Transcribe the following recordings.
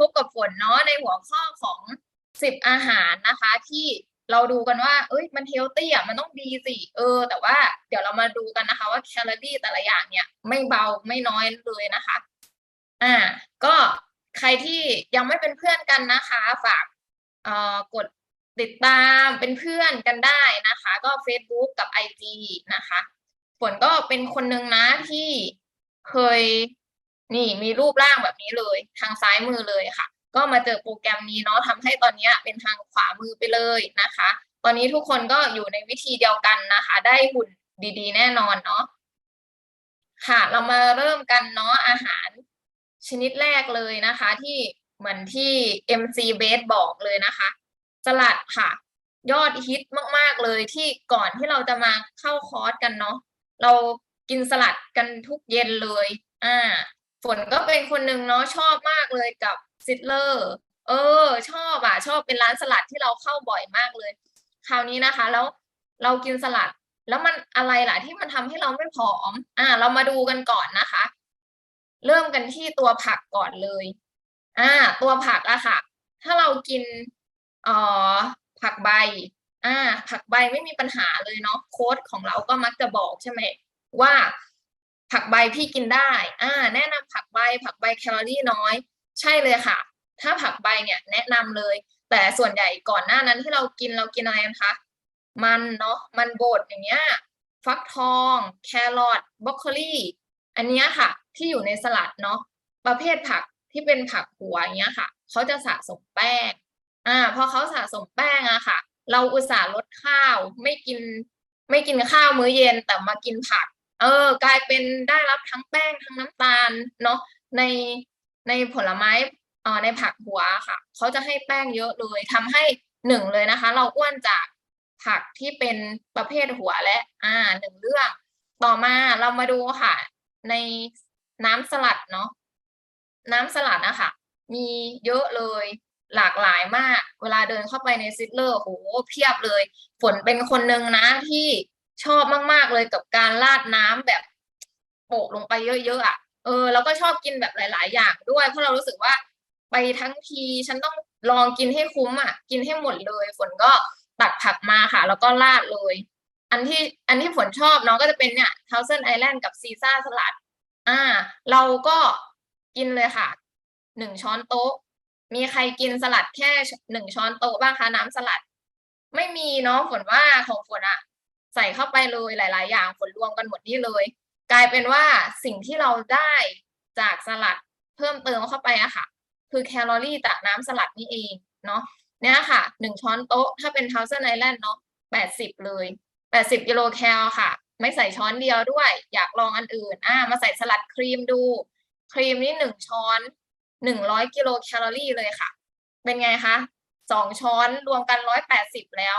พบกับฝนเนาะในหัวข้อของสิบอาหารนะคะ ที่เราดูกันว่า เอ้ยมันเฮลตี้อะมันต้องดีสิเออ แต่ว่าเดี๋ยวเรามาดูกันนะคะ ว่าแคลอรี่แต่ละอย่างเนี่ย ไม่เบาไม่น้อยเลยนะคะ อ่า ก็ใครที่ยังไม่เป็นเพื่อนกันนะคะ ฝากเอ่อกดติดตามเป็นเพื่อนกันได้นะคะ ก็ Facebook กับ IG นะคะฝนก็เป็นคนหนึ่งนะที่เคย นี่มีรูปร่างแบบนี้เลย ทางซ้ายมือเลยค่ะ ก็มาเจอโปรแกรมนี้เนาะทำให้ตอนนี้เป็นทางขวามือไปเลยนะคะ ตอนนี้ทุกคนก็อยู่ในวิธีเดียวกันนะคะ ได้หุ่นดีๆ แน่นอนเนาะค่ะ เรามาเริ่มกันเนาะอาหารชนิดแรกเลยนะคะ ที่เหมือนที่ MC Base บอกเลยนะคะ สลัดค่ะ ยอดฮิตมาก ๆ เลยที่ก่อนที่เราจะมาเข้าคอร์สกันเนาะเรากินสลัดกันทุกเย็นเลย อ่า ฝนก็เป็นคนหนึ่งเนาะชอบมากเลยกับซิดเลอร์เออ ชอบอะ ชอบเป็นร้านสลัดที่เราเข้าบ่อยมากเลย คราวนี้นะคะ แล้วเรากินสลัด แล้วมันอะไรล่ะที่มันทำให้เราไม่ผอม อ่า เรามาดูกันก่อนนะคะ เริ่มกันที่ตัวผักก่อนเลย อ่า ตัวผักอะค่ะ ถ้าเรากินเอ่อผักใบ อ่า ผักใบไม่มีปัญหาเลยเนาะโค้ดของเราก็มักจะบอกใช่ไหมว่า ผักใบพี่กินได้ อ่า แนะนำผักใบ ผักใบแคลอรี่น้อย ใช่เลยค่ะ ถ้าผักใบเนี่ยแนะนำเลย แต่ส่วนใหญ่ก่อนหน้านั้นที่เรากินเรากินอะไรกันคะ มันเนาะ มันบดอย่างเงี้ย ฟักทอง แครอทบรอกโคลีอันเนี้ยค่ะ ที่อยู่ในสลัดเนาะ ประเภทผักที่เป็นผักหัวอย่างเงี้ยค่ะ เขาจะสะสมแป้ง อ่า พอเขาสะสมแป้งอะค่ะ เราอุตส่าห์ลดข้าว ไม่กิน ไม่กินข้าวมื้อเย็นแต่มากินผัก เออกลายเป็นได้รับทั้งแป้งทั้งน้ำตาลเนาะในในผลไม้อ่อในผักหัวค่ะเขาจะให้แป้งเยอะเลยทำให้หนึ่งเลยนะคะ เราอ้วนจากผักที่เป็นประเภทหัวและ อ่าหนึ่งเรื่อง ต่อมาเรามาดูค่ะ ในน้ำสลัดเนาะน้ำสลัดอะคะมีเยอะเลยหลากหลายมาก เวลาเดินเข้าไปในซิตเลอร์โอ้โหเพียบเลย ฝนเป็นคนหนึ่งนะที่ ชอบมาก ๆ เลยกับการราดน้ำแบบโปะลงไปเยอะๆอะเออแล้วก็ชอบกินแบบหลาย ๆ อย่างด้วย เพราะเรารู้สึกว่าไปทั้งทีฉันต้องลองกินให้คุ้มอะ กินให้หมดเลยฝนก็ตักผักมาค่ะ แล้วก็ราดเลย อันที่อันที่ฝนชอบเนาะก็จะเป็นเนี่ย Thousand Island กับซีซ่าสลัด อ่า เราก็กินเลยค่ะหนึ่งช้อนโต๊ะ มีใครกินสลัดแค่หนึ่งช้อนโต๊ะบ้างคะน้ำสลัด ไม่มีเนาะฝนว่าของฝนอะ ใส่เข้าไปเลยหลาย ๆ อย่างฝนรวมกันหมดนี่เลย กลายเป็นว่าสิ่งที่เราได้จากสลัดเพิ่มเติมเข้าไปอะค่ะ คือแคลอรี่จากน้ำสลัดนี่เองเนาะเนี่ยค่ะหนึ่งช้อนโต๊ะถ้าเป็น Thousand Island เนาะแปดสิบเลยแปดสิบกิโลแคลค่ะ ไม่ใส่ช้อนเดียวด้วย อยากลองอันอื่นอ่ามาใส่สลัดครีมดู ครีมนี่หนึ่งช้อนหนึ่งร้อยกิโลแคลอรี่เลยค่ะ เป็นไงคะสองช้อนรวมกันร้อยแปดสิบแล้ว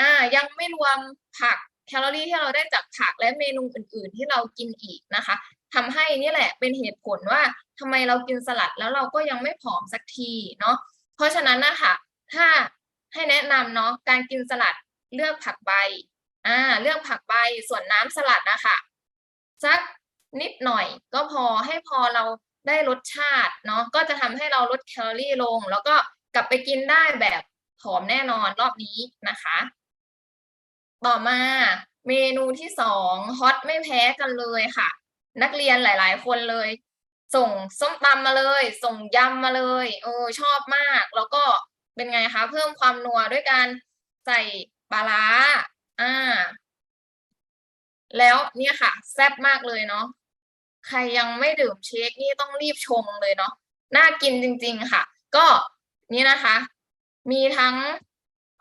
อ่ายังไม่รวมผักแคลอรี่ที่เราได้จากผักและเมนูอื่น ๆ ที่เรากินอีกนะคะทำให้นี่แหละเป็นเหตุผลว่าทำไมเรากินสลัดแล้วเราก็ยังไม่ผอมสักทีเนาะเพราะฉะนั้นนะคะถ้าให้แนะนำเนาะการกินสลัดเลือกผักใบอ่าเลือกผักใบส่วนน้ำสลัดนะคะสักนิดหน่อยก็พอให้พอเราได้รสชาติเนาะก็จะทำให้เราลดแคลอรี่ลง แล้วก็กลับไปกินได้แบบผอมแน่นอนรอบนี้นะคะ ต่อมาเมนูที่สองฮอตไม่แพ้กันเลยค่ะ นักเรียนหลาย ๆ คนเลย ส่งส้มตำมาเลย ส่งยำมาเลยเออชอบมาก แล้วก็เป็นไงคะ เพิ่มความนัวด้วยการใส่ปลาร้าอ่า แล้วเนี่ยค่ะ แซ่บมากเลยเนาะใครยังไม่ดื่มเชคนี่ต้องรีบชงเลยเนาะน่ากินจริง ๆ ค่ะ ก็นี่นะคะ มีทั้ง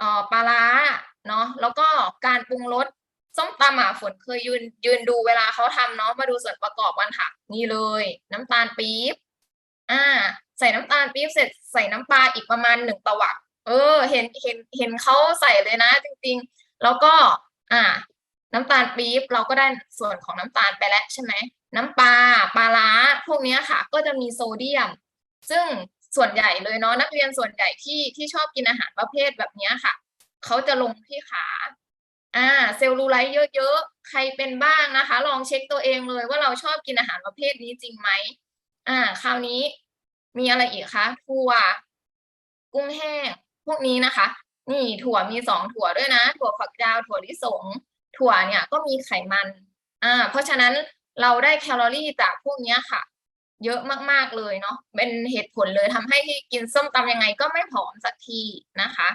ออปลาร้า เนาะแล้วก็การปรุงรสส้มตำอะฝนเคยยืนยืนดูเวลาเขาทำเนาะมาดูส่วนประกอบกันค่ะ นี่เลย น้ำตาลปี๊บอ่า ใส่น้ำตาลปี๊บเสร็จใส่น้ำปลาอีกประมาณหนึ่งตวักเออ เห็นเห็นเห็นเขาใส่เลยนะ จริง ๆ แล้วก็ อ่า น้ำตาลปี๊บเราก็ได้ส่วนของน้ำตาลไปแล้วใช่ไหมน้ำปลาปลาร้าพวกนี้ค่ะ ก็จะมีโซเดียม ซึ่งส่วนใหญ่เลยเนาะนักเรียนส่วนใหญ่ที่ที่ชอบกินอาหารประเภทแบบนี้ค่ะ เขาจะลงที่ขาอ่าเซลลูไลท์เยอะๆ ใครเป็นบ้างนะคะ ลองเช็คตัวเองเลยว่าเราชอบกินอาหารประเภทนี้จริงไหมอ่า คราวนี้มีอะไรอีกคะถั่ว กุ้งแห้ง พวกนี้นะคะ นี่ถั่วมีสองถั่วด้วยนะ ถั่วฝักยาวถั่วลิสง ถั่วเนี่ยก็มีไขมัน อ่า เพราะฉะนั้นเราได้แคลอรี่จากพวกนี้ค่ะ เยอะมากๆเลยเนาะเป็นเหตุผลเลยทำให้กินส้มตำยังไงก็ไม่ผอมสักทีนะคะ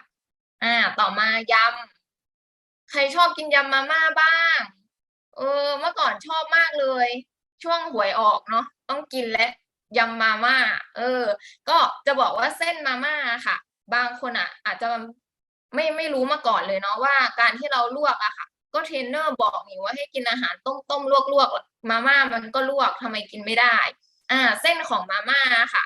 อ่า ต่อมายำ ใครชอบกินยำมาม่าบ้าง เออ เมื่อก่อนชอบมากเลย ช่วงหวยออกเนาะต้องกินและยำมาม่า เออ ก็จะบอกว่าเส้นมาม่าค่ะ บางคนอะ อาจจะไม่ไม่รู้มาก่อนเลยเนาะว่าการที่เราลวกอะค่ะ ก็เทรนเนอร์บอกนี่ว่าให้กินอาหารต้มต้มลวกลวกมาม่ามันก็ลวกทำไมกินไม่ได้ อ่า เส้นของมาม่าค่ะ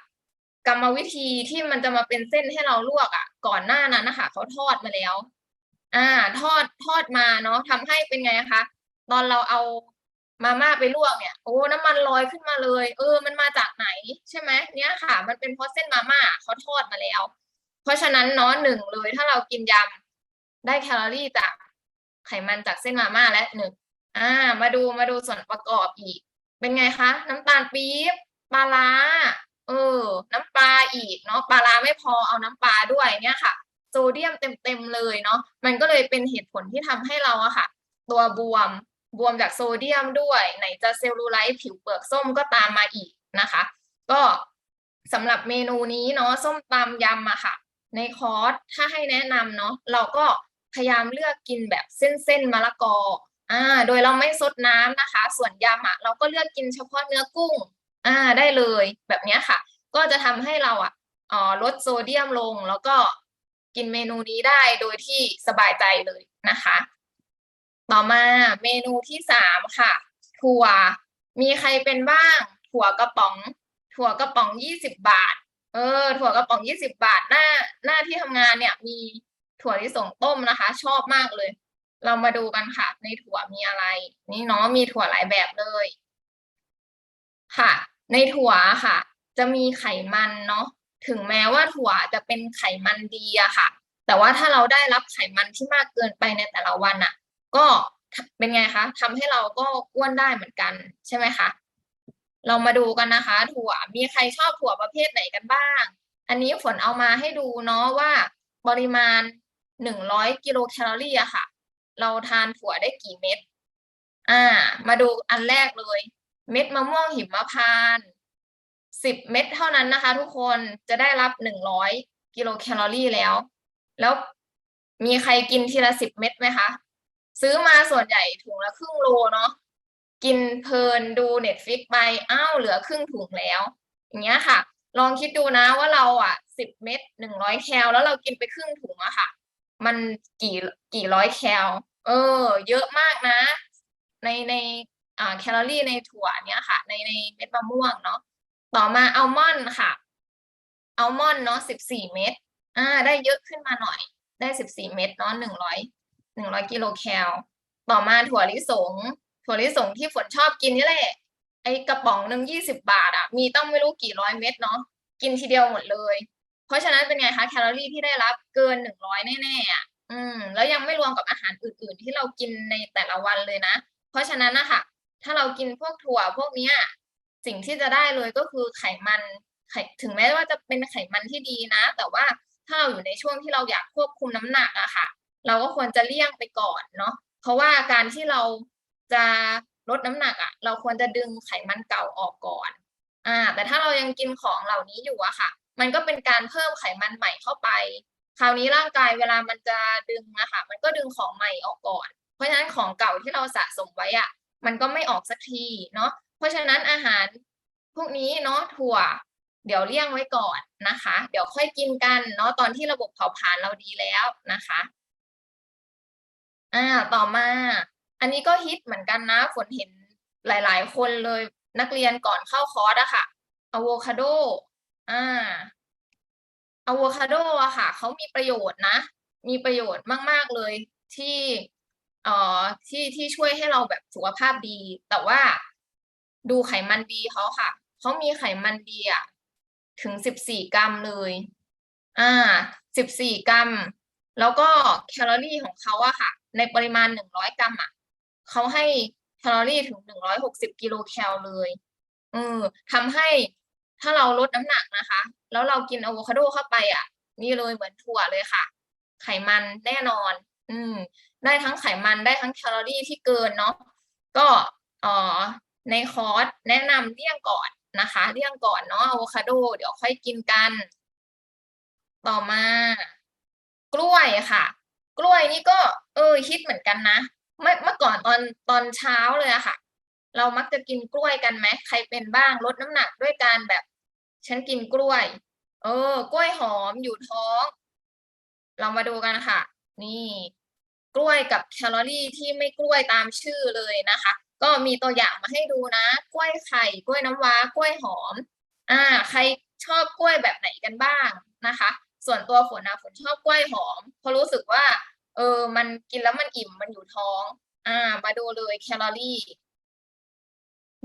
กรรมวิธีที่มันจะมาเป็นเส้นให้เราลวกอะ ก่อนหน้านั้นนะคะเขาทอดมาแล้ว อ่า ทอดทอดมาเนาะทำให้เป็นไงคะตอนเราเอามาม่าไปลวกเนี่ยโอ้น้ำมันลอยขึ้นมาเลย เออ มันมาจากไหนใช่ไหมเนี้ยค่ะ มันเป็นเพราะเส้นมาม่าเขาทอดมาแล้ว เพราะฉะนั้นเนาะหนึ่งเลย ถ้าเรากินยำได้แคลอรี่จากไขมันจากเส้นมาม่าและหนึ่งอ่า มาดูมาดูส่วนประกอบอีก เป็นไงคะ น้ำตาลปี๊บปลาร้า เออ น้ำปลาอีกเนาะปลาร้าไม่พอเอาน้ำปลาด้วยเนี่ยค่ะ โซเดียมเต็มๆเลยเนาะมันก็เลยเป็นเหตุผลที่ทำให้เราอะค่ะ ตัวบวมบวมจากโซเดียมด้วย ไหนจะเซลลูไลท์ผิวเปลือกส้มก็ตามมาอีกนะคะ ก็สำหรับเมนูนี้เนาะส้มตำยำอะค่ะ ในคอร์สถ้าให้แนะนำเนาะเราก็พยายามเลือกกินแบบเส้นๆมะละกออ่าโดยเราไม่ซดน้ำนะคะ ส่วนยำอะเราก็เลือกกินเฉพาะเนื้อกุ้ง อ่าได้เลยแบบนี้ค่ะ ก็จะทำให้เราอะอ๋อลดโซเดียมลงแล้วก็กินเมนูนี้ได้โดยที่สบายใจเลยนะคะ ต่อมาเมนูที่สามค่ะ ถั่วมีใครเป็นบ้าง ถั่วกระป๋อง ถั่วกระป๋องยี่สิบบาท เออ ถั่วกระป๋องยี่สิบบาทหน้าหน้าที่ทำงานเนี่ยมีถั่วลิสงต้มนะคะ ชอบมากเลย เรามาดูกันค่ะ ในถั่วมีอะไร นี่เนาะมีถั่วหลายแบบเลย ค่ะ ในถั่วค่ะ จะมีไขมันเนาะถึงแม้ว่าถั่วจะเป็นไขมันดีอะค่ะ แต่ว่าถ้าเราได้รับไขมันที่มากเกินไปในแต่ละวันอะก็เป็นไงคะทำให้เราก็อ้วนได้เหมือนกันใช่ไหมคะเรามาดูกันนะคะ ถั่วมีใครชอบถั่วประเภทไหนกันบ้าง อันนี้ฝนเอามาให้ดูเนาะว่าปริมาณหนึ่งร้อยกิโลแคลอรี่อะค่ะ เราทานถั่วได้กี่เม็ดอ่า มาดูอันแรกเลย เม็ดมะม่วงหิมพานต์สิบเม็ดเท่านั้นนะคะ ทุกคนจะได้รับหนึ่งร้อยกิโลแคลอรี่แล้ว แล้วมีใครกินทีละสิบเม็ดไหมคะ ซื้อมาส่วนใหญ่ถุงละครึ่งโลเนาะกินเพลินดูเน็ตฟิกไปอ้าวเหลือครึ่งถุงแล้ว อย่างเงี้ยค่ะ ลองคิดดูนะว่าเราอะสิบเม็ดหนึ่งร้อยแคลแล้วเรากินไปครึ่งถุงอะค่ะ มันกี่กี่ร้อยแคลเออ เยอะมากนะ ในใน แคลอรี่ในถั่วเนี้ยค่ะ ในในเม็ดมะม่วงเนาะต่อมาอัลมอนด์ค่ะอัลมอนด์เนาะสิบสี่เม็ดอ่า ได้เยอะขึ้นมาหน่อย ได้สิบสี่เม็ดเนาะหนึ่งร้อยหนึ่งร้อยกิโลแคลต่อมาถั่วลิสง ถั่วลิสงที่ฝนชอบกินนี่แหละ ไอกระป๋องหนึ่งยี่สิบบาทอะมีต้องไม่รู้กี่ร้อยเม็ดเนาะกินทีเดียวหมดเลย เพราะฉะนั้นเป็นไงคะแคลอรี่ที่ได้รับเกินหนึ่งร้อยแน่ๆอะอืม แล้วยังไม่รวมกับอาหารอื่น ๆ ที่เรากินในแต่ละวันเลยนะ เพราะฉะนั้นนะคะ ถ้าเรากินพวกถั่วพวกเนี้ยสิ่งที่จะได้เลยก็คือไขมันไขถึงแม้ว่าจะเป็นไขมันที่ดีนะ แต่ว่าถ้าเราอยู่ในช่วงที่เราอยากควบคุมน้ำหนักอะค่ะ เราก็ควรจะเลี่ยงไปก่อนเนาะเพราะว่าการที่เราจะลดน้ำหนักอะเราควรจะดึงไขมันเก่าออกก่อนอ่าแต่ถ้าเรายังกินของเหล่านี้อยู่อะค่ะ มันก็เป็นการเพิ่มไขมันใหม่เข้าไป คราวนี้ร่างกายเวลามันจะดึงอะค่ะ มันก็ดึงของใหม่ออกก่อน เพราะฉะนั้นของเก่าที่เราสะสมไว้อะ มันก็ไม่ออกสักทีเนาะเพราะฉะนั้นอาหารพวกนี้เนาะถั่ว เดี๋ยวเลี่ยงไว้ก่อนนะคะ เดี๋ยวค่อยกินกันเนาะตอนที่ระบบเผาผลาญเราดีแล้วนะคะอ่าต่อมา อันนี้ก็ฮิตเหมือนกันนะฝนเห็นหลาย ๆ คนเลยนักเรียนก่อนเข้าคอร์สอะค่ะอะโวคาโดอ่าอะโวคาโดอะค่ะเขามีประโยชน์นะ มีประโยชน์มาก ๆ เลยที่ เอ่อที่ที่ช่วยให้เราแบบสุขภาพดี แต่ว่าดูไขมันดีเขาค่ะเขามีไขมันดีอะถึงสิบสี่กรัมเลย อ่าสิบสี่กรัม แล้วก็แคลอรี่ของเขาอะค่ะ ในปริมาณหนึ่งร้อยกรัมอะเขาให้แคลอรี่ถึงหนึ่งร้อยหกสิบกิโลแคลเลยเออทำให้ถ้าเราลดน้ำหนักนะคะ แล้วเรากินอะโวคาโดเข้าไปอะนี่เลยเหมือนถั่วเลยค่ะ ไขมันแน่นอน อืม ได้ทั้งไขมันได้ทั้งแคลอรี่ที่เกินเนาะก็เอ่อในคอร์สแนะนำเลี่ยงก่อนนะคะเลี่ยงก่อนเนาะอะโวคาโดเดี๋ยวค่อยกินกัน ต่อมา กล้วยค่ะ กล้วยนี่ก็ เออฮิตเหมือนกันนะเมื่อเมื่อก่อนตอนตอนเช้าเลยอะค่ะ เรามักจะกินกล้วยกันไหมใครเป็นบ้างลดน้ำหนักด้วยการแบบ ฉันกินกล้วย เออ กล้วยหอมอยู่ท้องเรามาดูกันค่ะ นี่ กล้วยกับแคลอรี่ที่ไม่กล้วยตามชื่อเลยนะคะ ก็มีตัวอย่างมาให้ดูนะ กล้วยไข่ กล้วยน้ำว้ากล้วยหอมอ่าใครชอบกล้วยแบบไหนกันบ้างนะคะ ส่วนตัวฝนนะฝนชอบกล้วยหอมเพราะรู้สึกว่า เออมันกินแล้วมันอิ่มมันอยู่ท้อง อ่า มาดูเลยแคลอรี่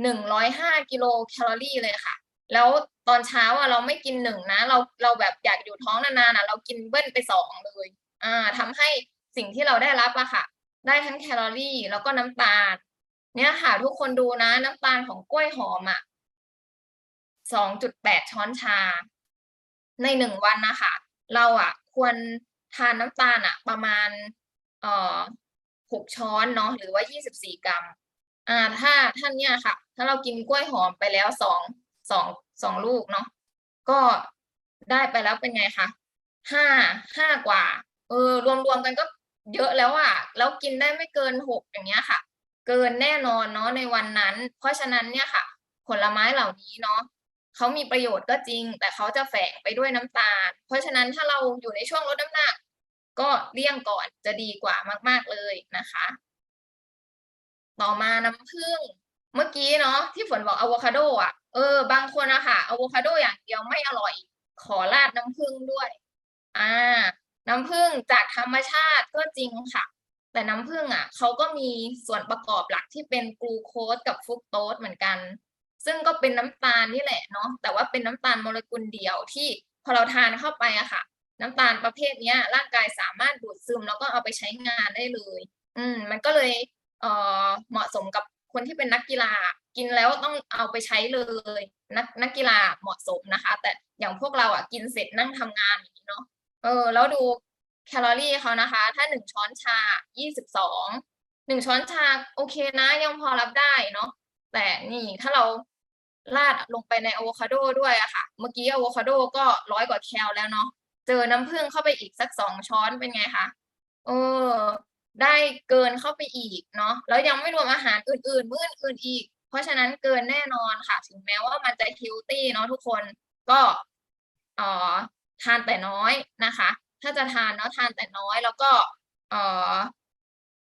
หนึ่งร้อยห้ากิโลแคลอรี่เลยค่ะ แล้วตอนเช้าอะเราไม่กินหนึ่งนะ เราเราแบบอยากอยู่ท้องนานๆนะเรากินเบิ้ลไปสองเลย อ่าทำให้ สิ่งที่เราได้รับอะค่ะ ได้ทั้งแคลอรี่ แล้วก็น้ำตาล เนี่ยค่ะ ทุกคนดูนะ น้ำตาลของกล้วยหอมอะสองจุดแปดช้อนชา ในหนึ่งวันนะคะเราอะควรทานน้ำตาลอะประมาณเอ่อหกช้อนเนาะหรือว่ายี่สิบสี่กรัม อ่าถ้าท่านเนี่ยค่ะ ถ้าเรากินกล้วยหอมไปแล้วสองสองสองลูกเนาะก็ได้ไปแล้วเป็นไงคะห้าห้ากว่า เออ รวมๆกันก็ เยอะแล้วอะแล้วกินได้ไม่เกินหกอย่างเงี้ยค่ะ เกินแน่นอนเนาะในวันนั้น เพราะฉะนั้นเนี่ยค่ะ ผลไม้เหล่านี้เนาะเขามีประโยชน์ก็จริง แต่เขาจะแฝงไปด้วยน้ำตาล เพราะฉะนั้นถ้าเราอยู่ในช่วงลดน้ำหนัก ก็เลี่ยงก่อนจะดีกว่ามากๆเลยนะคะ ต่อมาน้ำผึ้งเมื่อกี้เนาะที่ฝนบอกอะโวคาโดอะเออบางคนอะค่ะอะโวคาโดอย่างเดียวไม่อร่อย ขอราดน้ำผึ้งด้วย อ่า น้ำผึ้งจากธรรมชาติก็จริงค่ะ แต่น้ำผึ้งอะเขาก็มีส่วนประกอบหลักที่เป็นกลูโคสกับฟรุกโตสเหมือนกัน ซึ่งก็เป็นน้ำตาลนี่แหละเนาะแต่ว่าเป็นน้ำตาลโมเลกุลเดียวที่พอเราทานเข้าไปอะค่ะ น้ำตาลประเภทนี้ร่างกายสามารถดูดซึมแล้วก็เอาไปใช้งานได้เลย อืม มันก็เลยเอ่อเหมาะสมกับคนที่เป็นนักกีฬากินแล้วต้องเอาไปใช้เลย นักนักกีฬาเหมาะสมนะคะ แต่อย่างพวกเราอะกินเสร็จนั่งทำงานอย่างนี้เนาะ เออ แล้วดูแคลอรี่เขานะคะ ถ้าหนึ่งช้อนชายี่สิบสองหนึ่งช้อนชาโอเคนะ ยังพอรับได้เนาะแต่นี่ถ้าเราราดลงไปในอะโวคาโดด้วยอะค่ะ เมื่อกี้อะโวคาโดก็ร้อยกว่าแคลแล้วเนาะเจอน้ำผึ้งเข้าไปอีกสักสองช้อนเป็นไงคะเออ ได้เกินเข้าไปอีกเนาะแล้วยังไม่รวมอาหารอื่นๆมื้ออื่นอีก เพราะฉะนั้นเกินแน่นอนค่ะ ถึงแม้ว่ามันจะเฮลตี้เนาะทุกคนก็เอ่อ ทานแต่น้อยนะคะ ถ้าจะทานเนาะทานแต่น้อย แล้วก็เอ่อ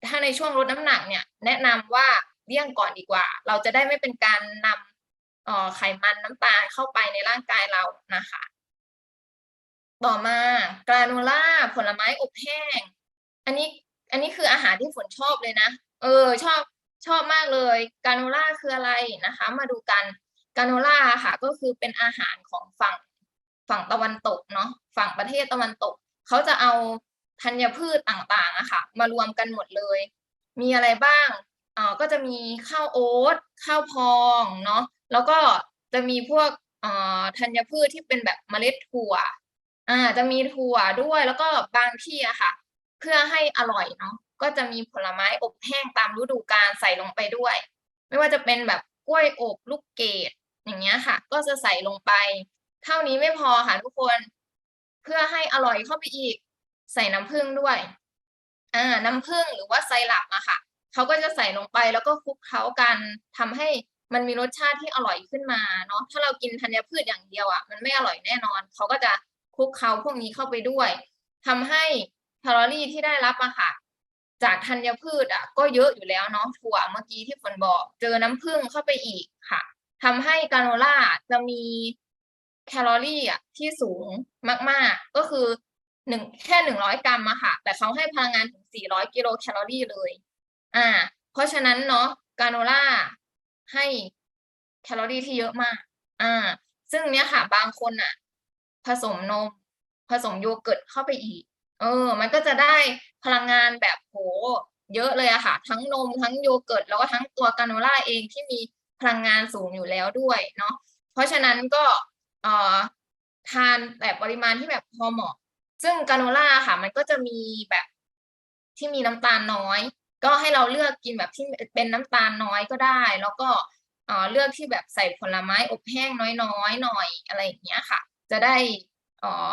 ถ้าในช่วงลดน้ำหนักเนี่ย แนะนำว่าเลี่ยงก่อนดีกว่า เราจะได้ไม่เป็นการนำเอ่อไขมันน้ำตาลเข้าไปในร่างกายเรานะคะ ต่อมากราโนล่าผลไม้อบแห้ง อันนี้อันนี้คืออาหารที่ฝนชอบเลยนะ เออ ชอบชอบมากเลยกราโนล่าคืออะไรนะคะ มาดูกันกราโนล่าค่ะ ก็คือเป็นอาหารของฝั่ง ฝั่งตะวันตกเนาะฝั่งประเทศตะวันตก เขาจะเอาธัญพืชต่างๆอะค่ะ มารวมกันหมดเลย มีอะไรบ้างอ่าก็จะมีข้าวโอ๊ตข้าวพองเนาะแล้วก็จะมีพวกอ่าธัญพืชที่เป็นแบบเมล็ดถั่วอ่าจะมีถั่วด้วยแล้วก็บางที่อะค่ะ เพื่อให้อร่อยเนาะก็จะมีผลไม้อบแห้งตามฤดูกาลใส่ลงไปด้วย ไม่ว่าจะเป็นแบบกล้วยอบลูกเกดอย่างเงี้ยค่ะ ก็จะใส่ลงไป เท่านี้ไม่พอค่ะทุกคน เพื่อให้อร่อยเข้าไปอีก ใส่น้ำผึ้งด้วยอ่าน้ำผึ้งหรือว่าไซรัปอะค่ะเขาก็จะใส่ลงไปแล้วก็คลุกเคล้ากันทำให้มันมีรสชาติที่อร่อยขึ้นมาเนาะถ้าเรากินธัญพืชอย่างเดียวอะมันไม่อร่อยแน่นอนเขาก็จะคลุกเคล้าพวกนี้เข้าไปด้วยทำให้แคลอรี่ที่ได้รับอะค่ะ จากธัญพืชอะก็เยอะอยู่แล้วเนาะถั่วเมื่อกี้ที่ฝนบอก เจอน้ำผึ้งเข้าไปอีกค่ะทำให้กราโนล่าจะมี แคลอรี่อะที่สูงมาก ๆ ก็คือหนึ่งแค่หนึ่งร้อยกรัมอะค่ะ แต่เขาให้พลังงานถึงสี่ร้อยกิโลแคลอรี่เลย อ่า เพราะฉะนั้นเนาะกราโนล่าให้แคลอรี่ที่เยอะมาก อ่า ซึ่งเนี้ยค่ะบางคนอะผสมนม ผสมโยเกิร์ตเข้าไปอีก เออ มันก็จะได้พลังงานแบบโหเยอะเลยอะค่ะ ทั้งนมทั้งโยเกิร์ตแล้วก็ทั้งตัวกราโนล่าเองที่มีพลังงานสูงอยู่แล้วด้วยเนาะเพราะฉะนั้นก็ เอ่อทานแบบปริมาณที่แบบพอเหมาะ ซึ่งกราโนล่าค่ะ มันก็จะมีแบบที่มีน้ำตาลน้อย ก็ให้เราเลือกกินแบบที่เป็นน้ำตาลน้อยก็ได้ แล้วก็เอ่อเลือกที่แบบใส่ผลไม้อบแห้งน้อยๆหน่อยอะไรอย่างเงี้ยค่ะ จะได้เอ่อ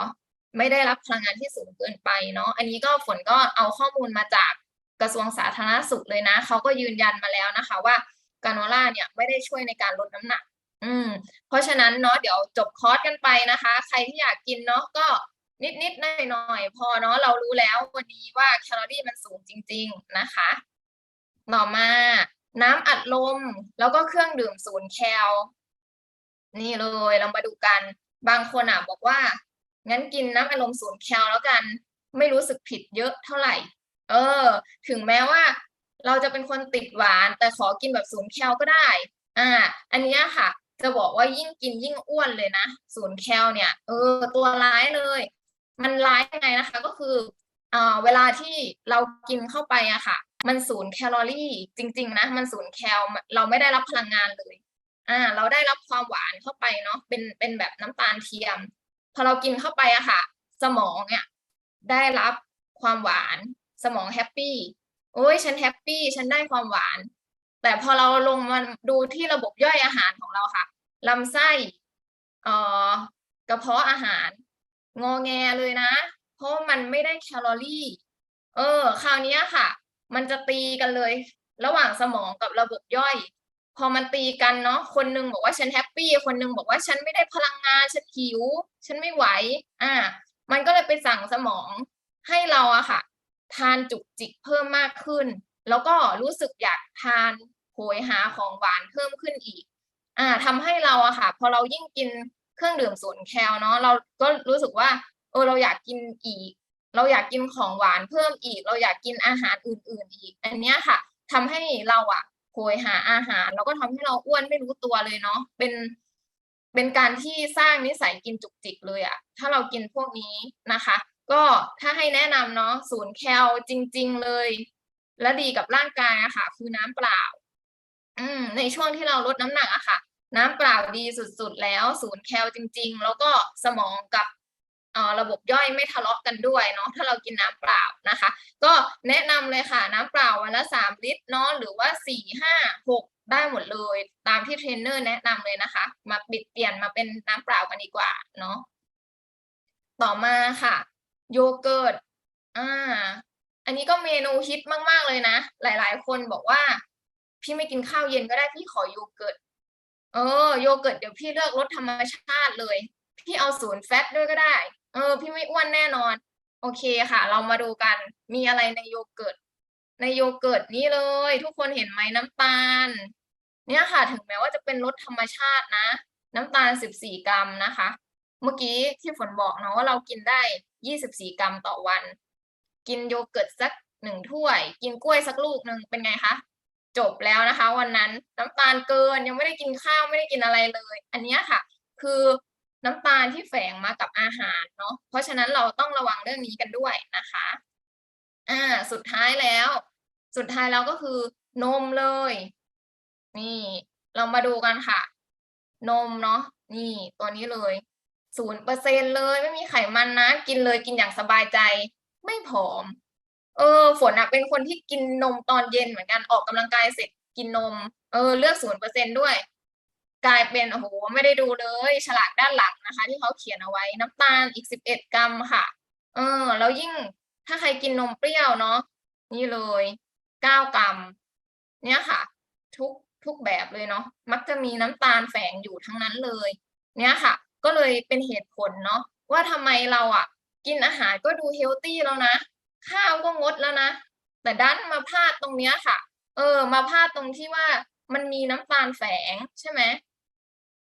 ไม่ได้รับพลังงานที่สูงเกินไปเนาะอันนี้ก็ฝนก็เอาข้อมูลมาจากกระทรวงสาธารณสุขเลยนะเขาก็ยืนยันมาแล้วนะคะ ว่ากราโนล่าเนี่ยไม่ได้ช่วยในการลดน้ำหนัก อืม เพราะฉะนั้นเนาะเดี๋ยวจบคอร์สกันไปนะคะ ใครที่อยากกินเนาะก็นิดนิดหน่อยหน่อยพอเนาะเรารู้แล้ววันนี้ว่าแคลอรี่มันสูงจริง ๆนะคะ ต่อมาน้ำอัดลมแล้วก็เครื่องดื่มศูนย์แคลนี่เลยเรามาดูกัน บางคนอะบอกว่า งั้นกินน้ำอัดลมศูนย์แคลแล้วกัน ไม่รู้สึกผิดเยอะเท่าไหร่ เออ ถึงแม้ว่า เราจะเป็นคนติดหวาน แต่ขอกินแบบศูนย์แคลก็ได้ อ่า อันนี้ค่ะ จะบอกว่ายิ่งกินยิ่งอ้วนเลยนะศูนย์แคลเนี่ยเออตัวร้ายเลย มันร้ายยังไงนะคะ ก็คืออ่าเวลาที่เรากินเข้าไปอะค่ะ มันศูนย์แคลอรี่จริง ๆ นะ มันศูนย์แคลเราไม่ได้รับพลังงานเลยอ่าเราได้รับความหวานเข้าไปเนาะเป็นเป็นแบบน้ำตาลเทียม พอเรากินเข้าไปอะค่ะ สมองเนี่ยได้รับความหวาน สมองแฮปปี้โอ้ยฉันแฮปปี้ฉันได้ความหวาน แต่พอเราลงมาดูที่ระบบย่อยอาหารของเราค่ะลำไส้เอ่อกระเพาะอาหาร งอแงเลยนะ เพราะมันไม่ได้แคลอรี่ เออ คราวนี้ค่ะ มันจะตีกันเลย ระหว่างสมองกับระบบย่อย พอมันตีกันเนาะคนนึงบอกว่าฉันแฮปปี้คนนึงบอกว่าฉันไม่ได้พลังงานฉันหิว ฉันไม่ไหว อ่า มันก็เลยไปสั่งสมองให้เราอะค่ะ ทานจุกจิกเพิ่มมากขึ้น แล้วก็รู้สึกอยากทานโหยหาของหวานเพิ่มขึ้นอีก อ่าทำให้เราอะค่ะ พอเรายิ่งกินเครื่องดื่มศูนย์แคลเนาะเราก็รู้สึกว่าเออเราอยากกินอีก เราอยากกินของหวานเพิ่มอีก เราอยากกินอาหารอื่น ๆ อีก อันเนี้ยค่ะทำให้เราอะโหยหาอาหาร แล้วก็ทำให้เราอ้วนไม่รู้ตัวเลยเนาะเป็นเป็นการที่สร้างนิสัยกินจุกจิกเลยอะถ้าเรากินพวกนี้นะคะ ก็ถ้าให้แนะนำเนาะศูนย์แคลจริง ๆ เลย และดีกับร่างกายอะค่ะ คือน้ำเปล่า อืม ในช่วงที่เราลดน้ำหนักอะค่ะ น้ำเปล่าดีสุดๆแล้วศูนย์แคลจริง ๆ แล้วก็สมองกับเอ่อระบบย่อยไม่ทะเลาะกันด้วยเนาะถ้าเรากินน้ำเปล่านะคะ ก็แนะนำเลยค่ะน้ำเปล่าวันละสามลิตรเนาะหรือว่าสี่ห้าหกได้หมดเลย ตามที่เทรนเนอร์แนะนำเลยนะคะ มาปิดเปลี่ยนมาเป็นน้ำเปล่ากันดีกว่าเนาะต่อมาค่ะ โยเกิร์ตอ่า อันนี้ก็เมนูฮิตมาก ๆ เลยนะ หลาย ๆ คนบอกว่า พี่ไม่กินข้าวเย็นก็ได้พี่ขอโยเกิร์ต เออ โยเกิร์ตเดี๋ยวพี่เลือกรสธรรมชาติเลย พี่เอาศูนย์แฟตด้วยก็ได้ เออ พี่ไม่อ้วนแน่นอน โอเคค่ะ เรามาดูกัน มีอะไรในโยเกิร์ต ในโยเกิร์ตนี้เลย ทุกคนเห็นไหมน้ำตาล เนี่ยค่ะ ถึงแม้ว่าจะเป็นรสธรรมชาตินะ น้ำตาล 14 กรัมนะคะ เมื่อกี้ที่ฝนบอกเนาะว่าเรากินได้ 24 กรัมต่อวัน กินโยเกิร์ตสักหนึ่งถ้วย กินกล้วยสักลูกหนึ่งเป็นไงคะจบแล้วนะคะ วันนั้นน้ำตาลเกินยังไม่ได้กินข้าวไม่ได้กินอะไรเลย อันนี้ค่ะ คือน้ำตาลที่แฝงมากับอาหารเนาะเพราะฉะนั้นเราต้องระวังเรื่องนี้กันด้วยนะคะอ่าสุดท้ายแล้ว สุดท้ายแล้วก็คือนมเลย นี่ เรามาดูกันค่ะ นมเนาะนี่ตัวนี้เลยศูนย์เปอร์เซ็นเลย ไม่มีไขมันนะ กินเลยกินอย่างสบายใจ ไม่ผอม เออ ฝนอะเป็นคนที่กินนมตอนเย็นเหมือนกันออกกำลังกายเสร็จกินนม เออ เลือกศูนย์เปอร์เซ็นด้วย กลายเป็นโอ้โหไม่ได้ดูเลย ฉลากด้านหลังนะคะ ที่เขาเขียนเอาไว้น้ำตาลอีกสิบเอ็ดกรัมค่ะ เออ แล้วยิ่งถ้าใครกินนมเปรี้ยวเนาะนี่เลยเก้ากรัม เนี่ยค่ะ ทุกทุกแบบเลยเนาะมักจะมีน้ำตาลแฝงอยู่ทั้งนั้นเลย เนี่ยค่ะ ก็เลยเป็นเหตุผลเนาะว่าทำไมเราอะ กินอาหารก็ดูเฮลตี้แล้วนะ ข้าวก็งดแล้วนะ แต่ดันมาพลาดตรงเนี้ยค่ะ เออ มาพลาดตรงที่ว่ามันมีน้ำตาลแฝงใช่ไหม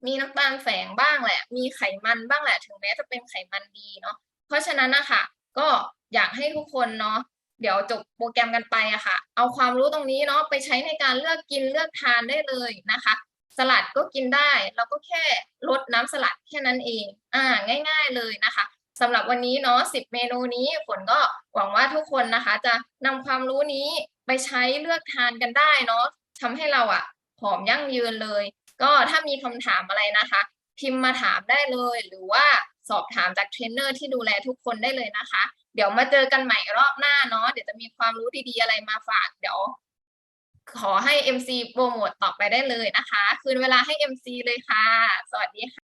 มีน้ำตาลแฝงบ้างแหละ มีไขมันบ้างแหละ ถึงแม้จะเป็นไขมันดีเนาะ เพราะฉะนั้นนะคะก็อยากให้ทุกคนเนาะ เดี๋ยวจบโปรแกรมกันไปอะค่ะ เอาความรู้ตรงนี้เนาะไปใช้ในการเลือกกินเลือกทานได้เลยนะคะ สลัดก็กินได้ เราก็แค่ลดน้ำสลัดแค่นั้นเอง อ่า ง่าย ๆเลยนะคะ สำหรับวันนี้เนาะสิบเมนูนี้ฝนก็หวังว่าทุกคนนะคะ จะนำความรู้นี้ไปใช้เลือกทานกันได้เนาะทำให้เราอะผอมยั่งยืนเลย ก็ถ้ามีคำถามอะไรนะคะ พิมพ์มาถามได้เลย หรือว่าสอบถามจากเทรนเนอร์ที่ดูแลทุกคนได้เลยนะคะ เดี๋ยวมาเจอกันใหม่รอบหน้าเนาะเดี๋ยวจะมีความรู้ดีๆอะไรมาฝากเดี๋ยวขอให้ MC โปรโมทต่อไปได้เลยนะคะ คืนเวลาให้ MC เลยค่ะ สวัสดีค่ะ